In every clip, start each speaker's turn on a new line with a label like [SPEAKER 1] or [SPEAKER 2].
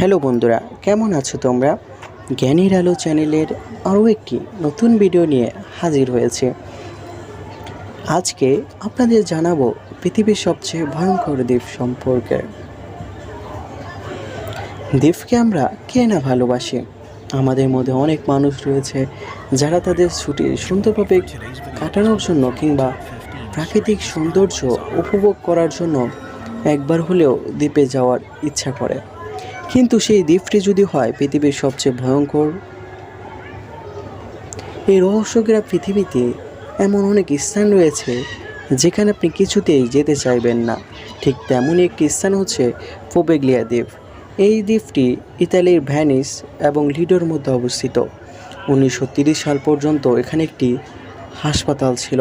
[SPEAKER 1] Hello বন্ধুরা, কেমন আছো তোমরা? জ্ঞানীর আলো চ্যানেলের আরও একটি নতুন ভিডিও নিয়ে হাজির হয়েছে। আজকে আপনাদের জানাব পৃথিবীর সবচেয়ে ভয়ঙ্কর দ্বীপ সম্পর্কে। দ্বীপকে আমরা কে না ভালোবাসি? আমাদের মধ্যে অনেক মানুষ রয়েছে যারা তাদের ছুটি সুন্দরভাবে কাটানোর জন্য কিংবা প্রাকৃতিক সৌন্দর্য উপভোগ করার জন্য একবার হলেও দ্বীপে যাওয়ার ইচ্ছা করে। কিন্তু সেই দ্বীপটি যদি হয় পৃথিবীর সবচেয়ে ভয়ঙ্কর। এই রহস্যগ্রা পৃথিবীতে এমন অনেক স্থান রয়েছে যেখানে আপনি কিছুতেই যেতে চাইবেন না। ঠিক তেমনই একটি স্থান হচ্ছে পোবেগলিয়া দ্বীপ। এই দ্বীপটি ইতালির ভ্যানিস এবং লিডোর মধ্যে অবস্থিত। উনিশশো তিরিশ সাল পর্যন্ত এখানে একটি হাসপাতাল ছিল।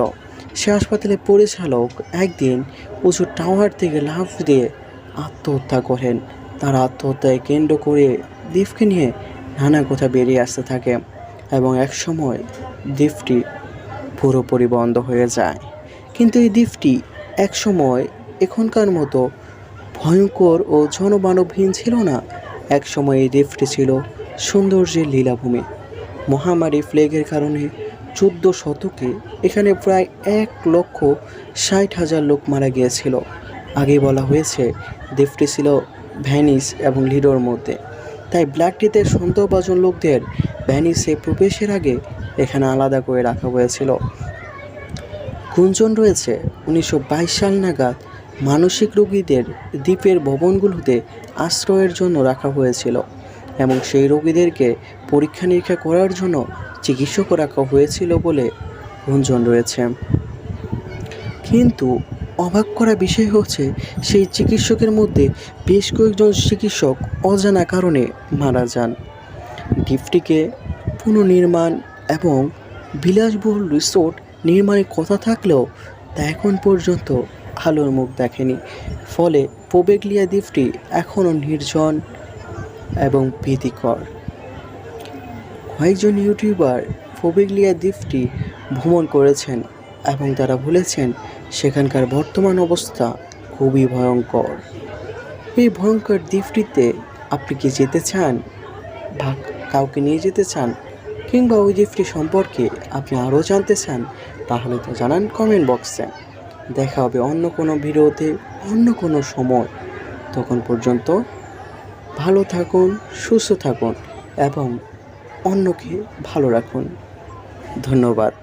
[SPEAKER 1] সে হাসপাতালের পরিচালক একদিন উঁচু টাওয়ার থেকে লাফ দিয়ে আত্মহত্যা করেন। তার আত্মহত্যায় কেন্দ্র করে দ্বীপকে নিয়ে নানা কথা বেরিয়ে আসতে থাকে এবং এক সময় দ্বীপটি পুরোপুরি বন্ধ হয়ে যায়। কিন্তু এই দ্বীপটি এক সময় এখনকার মতো ভয়ঙ্কর ও জনমানবহীন ছিল না। এক সময় এই দ্বীপটি ছিল সৌন্দর্যের লীলাভূমি। মহামারী প্লেগের কারণে চোদ্দ শতকে এখানে প্রায় এক লক্ষ ষাট হাজার লোক মারা গিয়েছিল। আগে বলা হয়েছে দ্বীপটি ছিল ভ্যানিস এবং লিডোর মধ্যে। তাই ব্ল্যাক টিতে সন্দেহভাজন লোকদের ভ্যানিসে প্রবেশের আগে এখানে আলাদা করে রাখা হয়েছিল। গুঞ্জন রয়েছে, উনিশশো বাইশ সাল নাগাদ মানসিক রোগীদের দ্বীপের ভবনগুলোতে আশ্রয়ের জন্য রাখা হয়েছিল এবং সেই রোগীদেরকে পরীক্ষা নিরীক্ষা করার জন্য চিকিৎসক রাখা হয়েছিল বলে গুঞ্জন রয়েছে। কিন্তু অবাক করা বিষয় হচ্ছে, সেই চিকিৎসকের মধ্যে বেশ কয়েকজন চিকিৎসক অজানা কারণে মারা যান। দ্বীপটিকে পুনর্নির্মাণ এবং বিলাসবহুল রিসোর্ট নির্মাণের কথা থাকলেও তা এখন পর্যন্ত আলোর মুখ দেখেনি। ফলে পোবেগলিয়া দ্বীপটি এখনও নির্জন এবং ভীতিকর। কয়েকজন ইউটিউবার ফোবেগলিয়া দ্বীপটি ভ্রমণ করেছেন এবং তারা বলেছেন সেখানকার বর্তমান অবস্থা খুবই ভয়ঙ্কর। এই ভয়ঙ্কর দ্বীপটিতে আপনি কি যেতে চান? বা কাউকে নিয়ে যেতে চান? কিংবা ওই দ্বীপটি সম্পর্কে আপনি আরও জানতে চান? তাহলে তো জানান কমেন্ট বক্সে। দেখা হবে অন্য কোনো ভিডিওতে অন্য কোনো সময়। তখন পর্যন্ত ভালো থাকুন, সুস্থ থাকুন এবং অন্যকে ভালো রাখুন। ধন্যবাদ।